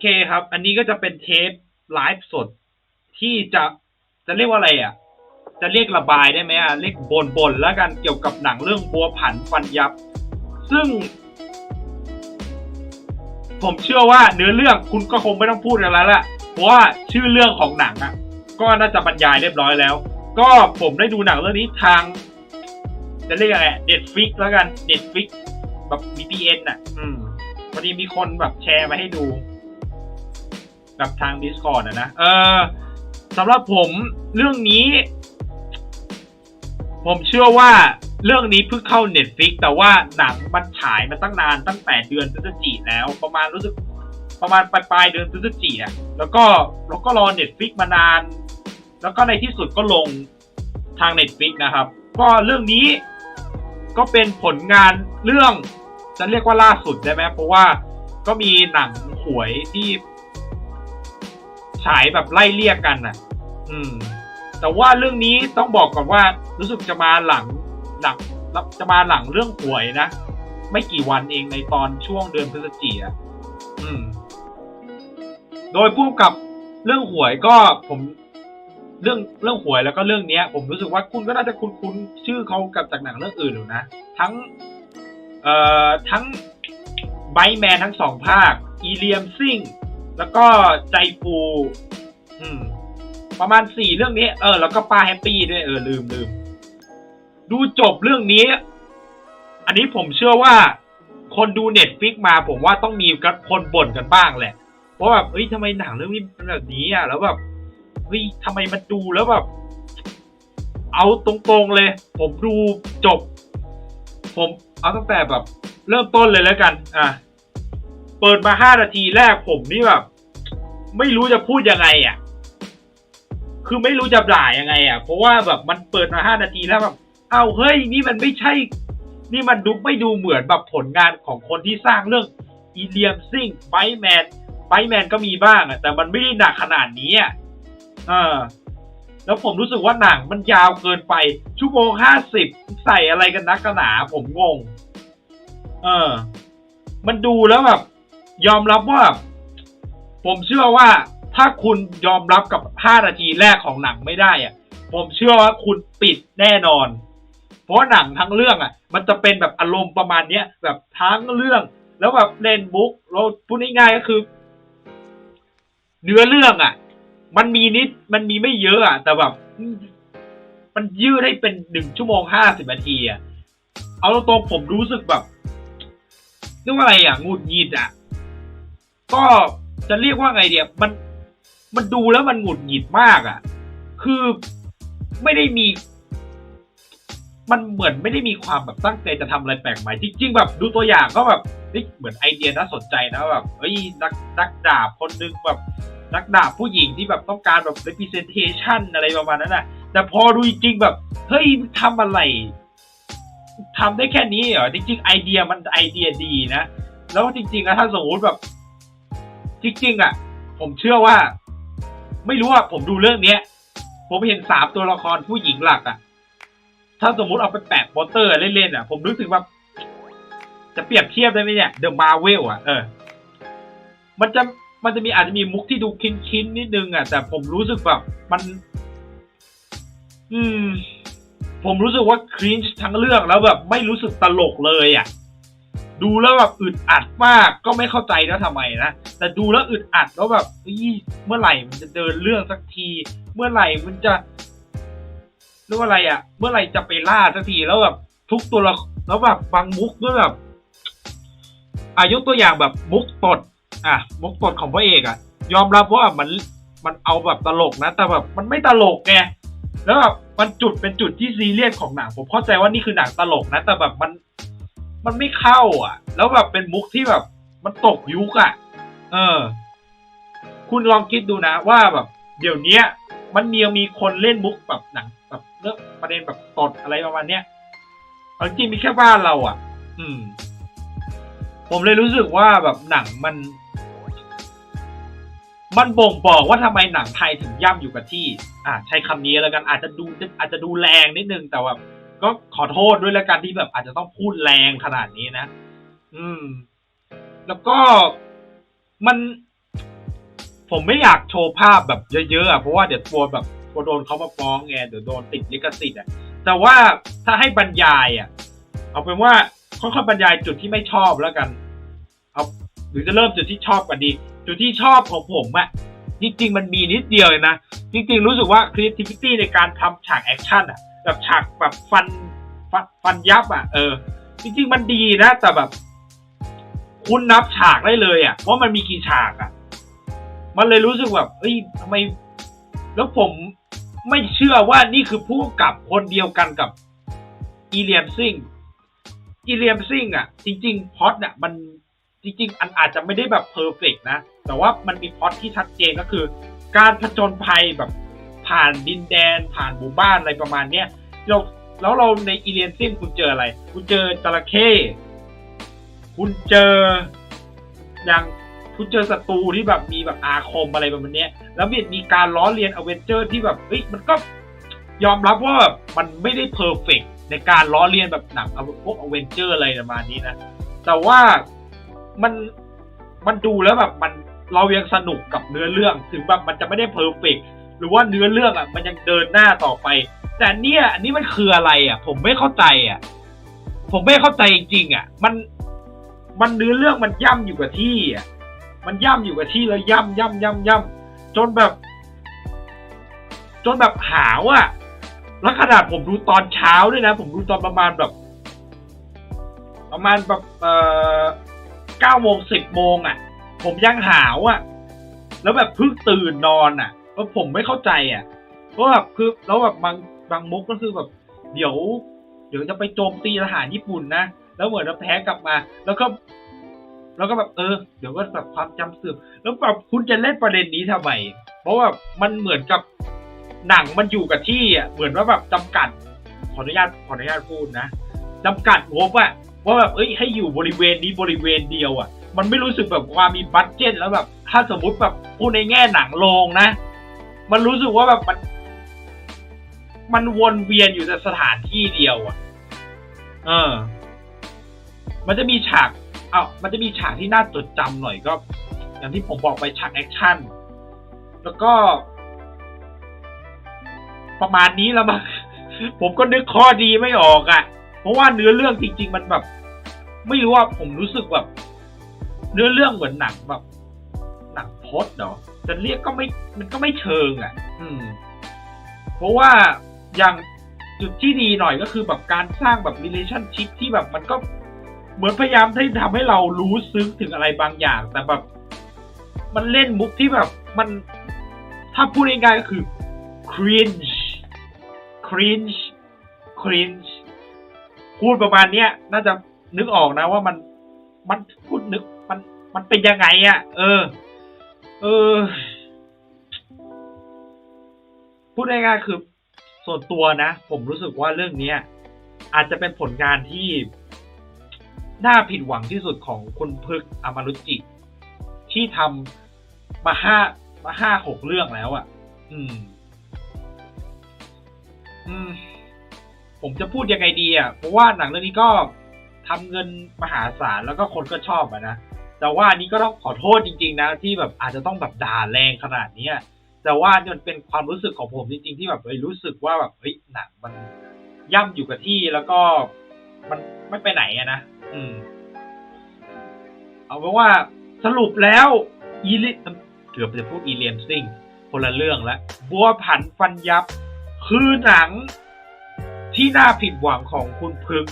เคครับ อันนี้ก็จะเป็นเทปไลฟ์สด ที่จะจะเรียกว่าอะไรอะ จะเรียกระบายได้ไหมอะเรียกบนบนๆแล้วกันเกี่ยวกับหนังเรื่องบัวผันฟันยับ ซึ่ง ผมเชื่อว่าเนื้อเรื่องคุณก็คงไม่ต้องพูดอะไรละเพราะว่าชื่อเรื่องของหนังอะ ก็น่าจะบรรยายเรียบร้อยแล้ว ก็ผมได้ดูหนังเรื่องนี้ทาง จะเรียกอะไรเน็ตฟิกแล้วกันเน็ตฟิกแบบ VPN อะ อืมพอดีมีคนแบบแชร์มาให้ดู กับทาง Discord อะนะเออสำหรับผมเรื่องนี้ ผมเชื่อว่าเรื่องนี้เพิ่งเข้า Netflix แต่ว่าหนังมันฉายมาตั้งนานตั้งแต่เดือนพฤศจิกแล้ว ประมาณรู้สึกประมาณปลายปลายเดือนพฤศจิกอะแล้วก็แล้วก็รอ Netflix มานาน แล้วก็ในที่สุดก็ลงทาง Netflix นะครับ ก็เรื่องนี้ก็เป็นผลงานเรื่องจะเรียกว่าล่าสุดได้ไหมเพราะว่าก็มีหนังหวยที่ ฉายแบบไล่เลี่ยกกันน่ะ อืม แต่ว่าเรื่องนี้ต้องบอกก่อนว่า รู้สึกจะมาหลังหลังจะมาหลังเรื่องหวยนะ ไม่กี่วันเองในตอนช่วงเดือนพฤศจิกายนอืม โดยผู้กับเรื่องหวยก็ผมเรื่องเรื่องหวยแล้วก็เรื่องเนี้ย ผมรู้สึกว่าคุณก็น่าจะคุ้นชื่อเขากับจากหนังเรื่องอื่นอยู่นะ ทั้ง เอ่อทั้งไบแมนทั้งสองภาค อีเลียมซิง แล้วก็ใจฟูอืม ประมาณสี่เรื่องนี้ เออ แล้วก็ป้าแฮปปี้ด้วยเออลืมลืมดูจบเรื่องนี้ อันนี้ผมเชื่อว่า คนดูเน็ตฟิกมาผมว่าต้องมีคนบ่นกันบ้างแหละ เพราะแบบเฮ้ยทำไมหนังเรื่องนี้เป็นแบบนี้อะ แล้วแบบเฮ้ยทำไมมันดูแล้วแบบ เอาตรงๆเลย ผมดูจบ ผมเอาตั้งแต่แบบ เริ่มต้นเลยแล้วกัน อะ เปิดมาห้านาทีแรกผมนี่แบบ ไม่รู้จะพูดยังไงอะ คือไม่รู้จะด่ายังไง อะ เพราะว่าแบบมันเปิดมาห้านาทีแล้วแบบเอาเฮ้ยนี่มันไม่ใช่ นี่มันดูไม่ดูเหมือนแบบผลงานของคนที่สร้างเรื่องอีเลียมซิงไบแมนไบแมนก็มีบ้างอะแต่มันไม่ได้หนักขนาดนี้อะเออแล้วผมรู้สึกว่าหนังมันยาวเกินไป ชั่วโมงห้าสิบใส่อะไรกันนักกันหนาผมงง เออ มันดูแล้วแบบ ยอมรับว่า ผมเชื่อว่าถ้าคุณยอมรับกับห้านาทีแรกของหนังไม่ได้อะผมเชื่อว่าคุณปิดแน่นอน เพราะหนังทั้งเรื่องอะ มันจะเป็นแบบอารมณ์ประมาณเนี้ยแบบทั้งเรื่อง แล้วแบบเล่นบุ๊กเราพูดง่ายๆก็คือ เนื้อเรื่องอะ มันมีนิดมันมีไม่เยอะอะ แต่แบบมันยืดให้เป็นหนึ่งชั่วโมงห้าสิบนาทีอะเอาตรงๆผมรู้สึกแบบเรียกว่าอะไรอะงุดหงิดอะ ก็จะเรียกว่าไงเดียมันมันดูแล้วมันหงุดหงิดมากอะ คือไม่ได้มี มันเหมือนไม่ได้มีความแบบตั้งใจจะทำอะไรแปลกใหม่ จริง ๆ แบบดูตัวอย่างก็แบบเฮ้ยเหมือนไอเดียน่าสนใจนะแบบเฮ้ยนักนักดาบคนหนึงแบบนักดาบผู้หญิงที่แบบต้องการแบบ representation อะไรประมาณนั้นนะแต่พอดูจริงแบบ เฮ้ยมึงทำอะไรทำได้แค่นี้เหรอจริง ๆ ไอเดียมันไอเดียดีนะ แล้วจริงๆนะถ้าสมมติแบบ จริงๆอะ ผมเชื่อว่า ไม่รู้อะผมดูเรื่องเนี้ย ผมเห็นสามตัวละครผู้หญิงหลักอะ ถ้าสมมุติเอาไปแปะโปสเตอร์เล่นๆอะ ผมรู้สึกว่า จะเปรียบเทียบได้ไหมเนี่ย The Marvel อะเออ มันจะมันจะมีอาจจะมีมุกที่ดูคินๆนิดนึงอะ แต่ผมรู้สึกแบบมัน อืม ผมรู้สึกว่าครินช์ทั้งเรื่องแล้วแบบไม่รู้สึกตลกเลยอะ ดูแล้วแบบอึดอัดมากก็ไม่เข้าใจนะทำไมนะแต่ดูแล้วอึดอัดแล้วแบบเมื่อไหร่มันจะเดินเรื่องสักที เมื่อไหร่มันจะเรียกว่าอะไรอะ เมื่อไหร่จะไปล่าสักทีแล้วแบบทุกตัวละแล้วแบบบางมุกด้วยแบบอายกตัวอย่างแบบมุกตด อะ มุกตดของพระเอกอะ ยอมรับว่ามันมันเอาแบบตลกนะ แต่แบบมันไม่ตลกไงแล้วแบบมันจุดเป็นจุดที่ซีเรียสของหนังผมเข้าใจว่านี่คือหนังตลกนะ แต่แบบมัน มันไม่เข้า อะ แล้วแบบเป็นมุกที่แบบมันตกยุคอะ เออ คุณลองคิดดูนะว่าแบบ เดี๋ยวเนี้ยมันมีมีคนเล่นมุกแบบหนังแบบเรื่องประเด็นแบบตดอะไรประมาณเนี้ยเอาจริงมีแค่บ้านเราอะ อืม ผมเลยรู้สึกว่าแบบหนังมัน มันบ่งบอกว่าทำไมหนังไทยถึงย่ำอยู่กับที่ อ่าใช้คำนี้แล้วกันอาจจะดูอาจจะดูแรงนิดนึงแต่ว่า ก็ขอโทษด้วยแล้วกันที่แบบอาจจะต้องพูดแรงขนาดนี้นะ อืม แล้วก็มัน ผมไม่อยากโชว์ภาพแบบเยอะๆอะเพราะว่าเดี๋ยวกลัวแบบกลัวโดนเขามาฟ้องไงเดี๋ยวโดนติดลิขสิทธิ์อะ แต่ว่าถ้าให้บรรยายอะ เอาเป็นว่าค่อยๆบรรยายจุดที่ไม่ชอบแล้วกัน เอา หรือจะเริ่มจุดที่ชอบก่อนดี จุดที่ชอบของผมอะจริงๆมันมีนิดเดียวเลยนะ จริงๆรู้สึกว่า creativity ในการทำฉากแอคชั่นอะ แบบฉากแบบฟันฟันฟันยับอะเออ จริง ๆ มันดีนะแต่แบบ คุณนับฉากได้เลยอะว่ามันมีกี่ฉากอะ มันเลยรู้สึกแบบเฮ้ยทำไม แล้วผมไม่เชื่อว่านี่คือผู้กับคนเดียวกันกับอีเลียมซิงอีเลียมซิงอะ จริง ๆพล็อตเนี่ยมันจริงๆอันอาจจะไม่ได้แบบเพอร์เฟกนะ แต่ว่ามันมีพอตที่ชัดเจนก็คือ การผจญภัยแบบ ผ่านดินแดนผ่านหมู่บ้านอะไรประมาณเนี้ยเราแล้วเราในอีเลียมซิงคุณเจออะไร คุณเจอจระเข้คุณเจออย่างคุณเจอศัตรูที่แบบมีแบบอาคมอะไรประมาณเนี้ยแล้วมีมีการล้อเลียนอเวนเจอร์ที่แบบเฮ้ยมันก็ยอมรับว่าแบบมันไม่ได้เพอร์เฟกในการล้อเลียนแบบหนังพวกอเวนเจอร์อะไรประมาณนี้นะ แต่ว่ามันมันดูแล้วแบบมันเรายังสนุกกับเนื้อเรื่อง ถึงแบบมันจะไม่ได้เพอร์เฟก หรือว่าเนื้อเรื่องอะ มันยังเดินหน้าต่อไป แต่เนี่ยอันนี้มันคืออะไรอะ ผมไม่เข้าใจอะ ผมไม่เข้าใจจริงๆอะ มันมันเนื้อเรื่องมันย่ำอยู่กับที่อะมันย่ำอยู่กับที่แล้วย่ำย่ำย่ำย่ำจนแบบ จนแบบหาวอะแล้วขนาดผมดูตอนเช้าด้วยนะ ผมดูตอนประมาณแบบ ประมาณแบบเอ่อเก้าโมงสิบโมงอะ ผมยังหาวอะ แล้วแบบเพิ่งตื่นนอนอะ แล้วผมไม่เข้าใจอะเพราะแบบคือแล้วแบบบางบางมุกก็คือแบบ เดี๋ยว เดี๋ยวจะไปโจมตีทหารญี่ปุ่นนะแล้วเหมือนจะแพ้กลับมา แล้วก็ แล้วก็แบบเออ เดี๋ยวก็แบบความจำเสื่อมแล้วแบบคุณจะเล่นประเด็นนี้ทำไมเพราะว่ามันเหมือนกับหนังมันอยู่กับที่อะเหมือนว่าแบบจำกัดขออนุญาตขออนุญาตพูดนะจำกัดงบอะว่าแบบเอ้ยให้อยู่บริเวณนี้บริเวณเดียวอะ มันไม่รู้สึกแบบว่ามีบัตเจ็ตแล้วแบบ ถ้าสมมุติแบบพูดในแง่หนังโรงนะ มันรู้สึกว่าแบบมัน มันวนเวียนอยู่ในสถานที่เดียวอะ เออ มันจะมีฉาก เอามันจะมีฉากที่น่าจดจำหน่อยก็ อย่างที่ผมบอกไปฉากแอคชั่น แล้วก็ ประมาณนี้แล้วมั้งผมก็นึกข้อดีไม่ออกอะ่ะ เพราะว่าเนื้อเรื่องจริง ๆ มันแบบ ไม่รู้ว่าผมรู้สึกแบบ เนื้อเรื่องเหมือนหนังแบบ หนังพจน์เนาะ จะเรียกก็ไม่ มันก็ไม่เชิงอะ่ะ อืม เพราะว่าอย่างจุดที่ดีหน่อยก็คือแบบการสร้างแบบ relationship ที่แบบมันก็เหมือนพยายามที่ทำให้เรารู้ซึ้งถึงอะไรบางอย่าง แต่แบบ มันเล่นมุกที่แบบมันถ้าพูดง่ายๆก็คือ cringe cringe cringe พูดประมาณเนี้ย น่าจะนึกออกนะว่ามันมันพูดนึกมันมันเป็นยังไงอะ่ะ เออ เออ พูดง่ายๆคือ ส่วนตัวนะ ผมรู้สึกว่าเรื่องนี้อาจจะเป็นผลงานที่น่าผิดหวังที่สุดของคุณพึกษ์อมารุจิ ที่ทำมาห้ามาห้าหกเรื่องแล้วอะ่ะ อืม อืม ผมจะพูดยังไงดีอะ่ะ เพราะว่าหนังเรื่องนี้ก็ทำเงินมหาศาลแล้วก็คนก็ชอบอะนะ แต่ว่าอันนี้ก็ต้องขอโทษจริง ๆ นะที่แบบอาจจะต้องแบบด่าแรงขนาดเนี้ยแต่ว่านี่มันเป็นความรู้สึกของผมจริง ๆ ที่แบบเฮ้ยรู้สึกว่าแบบเฮ้ยหนังมันย่ำอยู่กับที่แล้วก็มันไม่ไปไหนอะนะอืม เอาเป็นว่าสรุปแล้วอีลิเกือบจะพูดอีเลียมซิงคนละเรื่องแล้วบัวผันฟันยับ คือหนังที่น่าผิดหวังของคุณพึก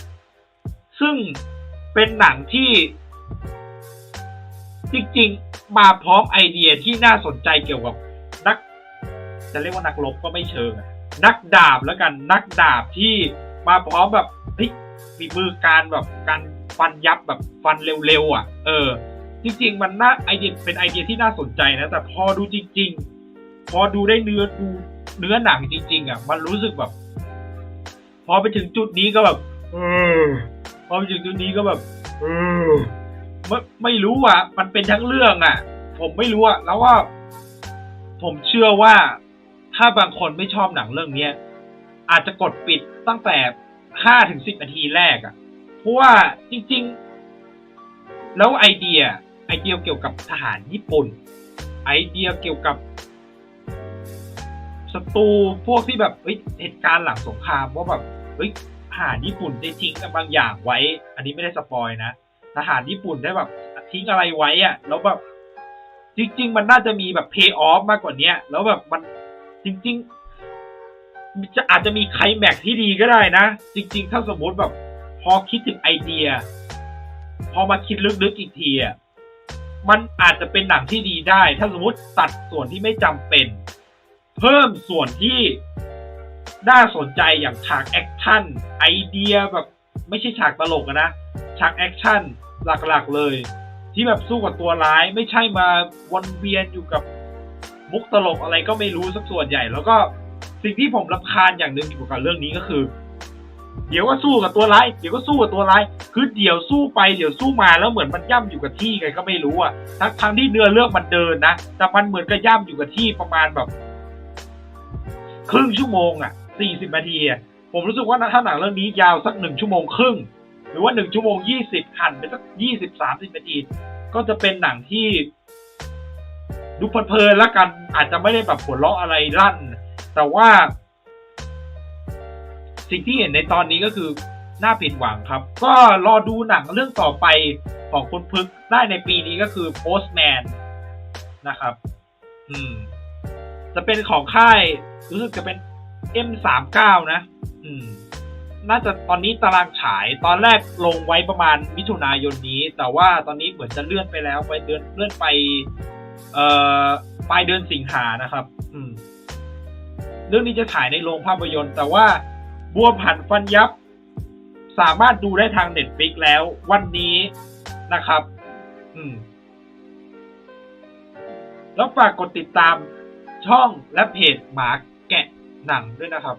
ซึ่งเป็นหนังที่ จริงๆ มาพร้อมไอเดียที่น่าสนใจเกี่ยวกับนัก จะเรียกว่านักรบก็ไม่เชิงนักดาบแล้วกันนักดาบที่มาพร้อมแบบฝีมือการแบบการฟันยับแบบฟันเร็วๆอะ เออ จริง ๆ มันน่าไอเดียเป็นไอเดียที่น่าสนใจนะ แต่พอดูจริง ๆ พอดูได้เนื้อดูเนื้อหนังจริง ๆ อะ มันรู้สึกแบบ พอไปถึงจุดนี้ก็แบบเออพอไปถึงจุดนี้ก็แบบเออ ไม่ไม่รู้อะ มันเป็นทั้งเรื่องอะ ผมไม่รู้อะแล้วว่า ผมเชื่อว่าถ้าบางคนไม่ชอบหนังเรื่องเนี้ย อาจจะกดปิดตั้งแต่ห้าถึงสิบนาทีแรกอะ เพราะว่าจริง ๆ แล้วไอเดีย ไอเดียเกี่ยวกับทหารญี่ปุ่น ไอเดียเกี่ยวกับศัตรูพวกที่แบบเฮ้ยเหตุการณ์หลังสงครามว่าแบบเฮ้ยทหารญี่ปุ่นได้ทิ้งบางอย่างไว้ อันนี้ไม่ได้สปอยนะ ทหารญี่ปุ่นได้แบบทิ้งอะไรไว้อะแล้วแบบจริง ๆ มันน่าจะมีแบบ pay off มากกว่าเนี้ย แล้วแบบมันจริง ๆ จะอาจจะมีไคลแม็กซ์ที่ดีก็ได้นะ จริง ๆ ถ้าสมมติแบบ พอคิดถึงไอเดีย พอมาคิดลึกๆอีกทีอะมันอาจจะเป็นหนังที่ดีได้ ถ้าสมมติตัดส่วนที่ไม่จำเป็น เพิ่มส่วนที่น่าสนใจอย่างฉากแอคชั่นไอเดียแบบ ไม่ใช่ฉากตลกนะ ฉากแอคชั่นหลักๆเลย ที่แบบสู้กับตัวร้ายไม่ใช่มาวนเวียนอยู่กับมุกตลกอะไรก็ไม่รู้สักส่วนใหญ่ แล้วก็สิ่งที่ผมรำคาญอย่างหนึ่งเกี่ยวกับเรื่องนี้ก็คือ เดี๋ยวก็สู้กับตัวร้ายเดี๋ยวก็สู้กับตัวร้ายคือเดี๋ยวสู้ไปเดี๋ยวสู้มาแล้วเหมือนมันย่ำอยู่กับที่ไงก็ไม่รู้อะทั้งทั้งที่เนื้อเรื่องมันเดินนะแต่มันเหมือนกับย่ำอยู่กับที่ประมาณแบบ ครึ่งชั่วโมงอะสี่สิบนาทีอะผมรู้สึกว่าถ้าหนังเรื่องนี้ยาวสักหนึ่งชั่วโมงครึ่ง รือว่าหนึ่งชั่วโมงยี่สิบหันไปสักยี่สิบสามสิบนาทีก็จะเป็นหนังที่ดูเพลินๆแล้วกันอาจจะไม่ได้แบบหัวเราะอะไรลั่น แต่ว่า สิ่งที่เห็นในตอนนี้ก็คือน่าผิดหวังครับ ก็รอดูหนังเรื่องต่อไปของคุณพึกได้ในปีนี้ก็คือ Postman นะครับ อืม จะเป็นของค่าย รู้สึกจะเป็น M39 นะ อืม น่าจะตอนนี้ตารางฉายตอนแรกลงไว้ประมาณมิถุนายนนี้ แต่ว่าตอนนี้เหมือนจะเลื่อนไปแล้วไปเดือนเลื่อนไป เอ่อปลายเดือนสิงหานะครับ อืม เรื่องนี้จะฉายในโรงภาพยนตร์ แต่ว่าบัวผันฟันยับ สามารถดูได้ทางเน็ตฟิกแล้ว วันนี้นะครับ อืม แล้วฝากกดติดตามช่องและเพจหมาแกะหนังด้วยนะครับ